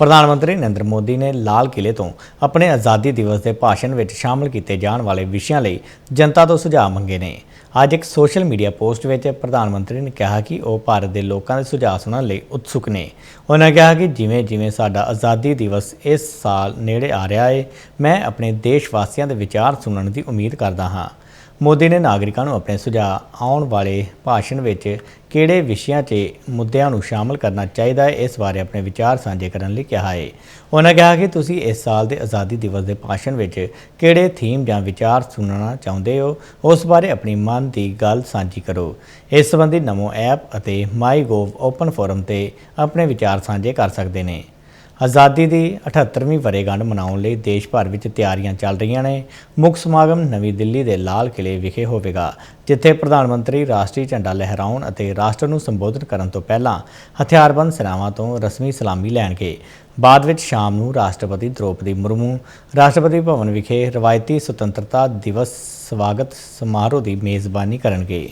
ਪ੍ਰਧਾਨ ਮੰਤਰੀ ਨਰਿੰਦਰ ਮੋਦੀ ਨੇ ਲਾਲ ਕਿਲੇ ਤੋਂ ਆਪਣੇ ਆਜ਼ਾਦੀ ਦਿਵਸ ਦੇ ਭਾਸ਼ਣ ਵਿੱਚ ਸ਼ਾਮਲ ਕੀਤੇ ਜਾਣ ਵਾਲੇ ਵਿਸ਼ਿਆਂ ਲਈ ਜਨਤਾ ਤੋਂ ਸੁਝਾਅ ਮੰਗੇ ਨੇ। ਅੱਜ ਇੱਕ ਸੋਸ਼ਲ ਮੀਡੀਆ ਪੋਸਟ ਵਿੱਚ ਪ੍ਰਧਾਨ ਮੰਤਰੀ ਨੇ ਕਿਹਾ ਕਿ ਉਹ ਭਾਰਤ ਦੇ ਲੋਕਾਂ ਦੇ ਸੁਝਾਅ ਸੁਣਨ ਲਈ ਉਤਸੁਕ ਨੇ। ਉਹਨਾਂ ਕਿਹਾ ਕਿ ਜਿਵੇਂ ਜਿਵੇਂ ਸਾਡਾ ਆਜ਼ਾਦੀ ਦਿਵਸ ਇਸ ਸਾਲ ਨੇੜੇ ਆ ਰਿਹਾ ਹੈ ਮੈਂ ਆਪਣੇ ਦੇਸ਼ ਵਾਸੀਆਂ ਦੇ ਵਿਚਾਰ ਸੁਣਨ ਦੀ ਉਮੀਦ ਕਰਦਾ ਹਾਂ। ਮੋਦੀ ਨੇ ਨਾਗਰਿਕਾਂ ਨੂੰ ਆਪਣੇ ਸੁਝਾਅ ਆਉਣ ਵਾਲੇ ਭਾਸ਼ਣ ਵਿੱਚ ਕਿਹੜੇ ਵਿਸ਼ਿਆਂ 'ਤੇ ਮੁੱਦਿਆਂ ਨੂੰ ਸ਼ਾਮਲ ਕਰਨਾ ਚਾਹੀਦਾ ਹੈ, ਇਸ ਬਾਰੇ ਆਪਣੇ ਵਿਚਾਰ ਸਾਂਝੇ ਕਰਨ ਲਈ ਕਿਹਾ ਹੈ। ਉਹਨਾਂ ਕਿਹਾ ਕਿ ਤੁਸੀਂ ਇਸ ਸਾਲ ਦੇ ਆਜ਼ਾਦੀ ਦਿਵਸ ਦੇ ਭਾਸ਼ਣ ਵਿੱਚ ਕਿਹੜੇ ਥੀਮ ਜਾਂ ਵਿਚਾਰ ਸੁਣਨਾ ਚਾਹੁੰਦੇ ਹੋ, ਉਸ ਬਾਰੇ ਆਪਣੀ ਮਨ ਦੀ ਗੱਲ ਸਾਂਝੀ ਕਰੋ। ਇਸ ਸੰਬੰਧੀ ਨਮੋ ਐਪ ਅਤੇ ਮਾਈਗੋਵ ਓਪਨ ਫੋਰਮ ਤੇ ਆਪਣੇ ਵਿਚਾਰ ਸਾਂਝੇ ਕਰ ਸਕਦੇ ਨੇ। ਆਜ਼ਾਦੀ ਦੀ 78ਵੀਂ ਵਰ੍ਹੇਗੰਢ ਮਨਾਉਣ ਲਈ ਦੇਸ਼ ਭਰ ਵਿੱਚ ਤਿਆਰੀਆਂ ਚੱਲ ਰਹੀਆਂ ਨੇ। ਮੁੱਖ ਸਮਾਗਮ ਨਵੀਂ ਦਿੱਲੀ ਦੇ ਲਾਲ ਕਿਲੇ ਵਿਖੇ ਹੋਵੇਗਾ, ਜਿੱਥੇ ਪ੍ਰਧਾਨ ਮੰਤਰੀ ਰਾਸ਼ਟਰੀ ਝੰਡਾ ਲਹਿਰਾਉਣ ਅਤੇ ਰਾਸ਼ਟਰ ਨੂੰ ਸੰਬੋਧਨ ਕਰਨ ਤੋਂ ਪਹਿਲਾਂ ਹਥਿਆਰਬੰਦ ਸੈਨਾਵਾਂ ਤੋਂ ਰਸਮੀ ਸਲਾਮੀ ਲੈਣਗੇ। ਬਾਅਦ ਵਿੱਚ ਸ਼ਾਮ ਨੂੰ ਰਾਸ਼ਟਰਪਤੀ ਦ੍ਰੋਪਦੀ ਮੁਰਮੂ, ਰਾਸ਼ਟਰਪਤੀ ਭਵਨ ਵਿਖੇ ਰਵਾਇਤੀ ਸੁਤੰਤਰਤਾ ਦਿਵਸ ਸਵਾਗਤ ਸਮਾਰੋਹ ਦੀ ਮੇਜ਼ਬਾਨੀ ਕਰਨਗੇ।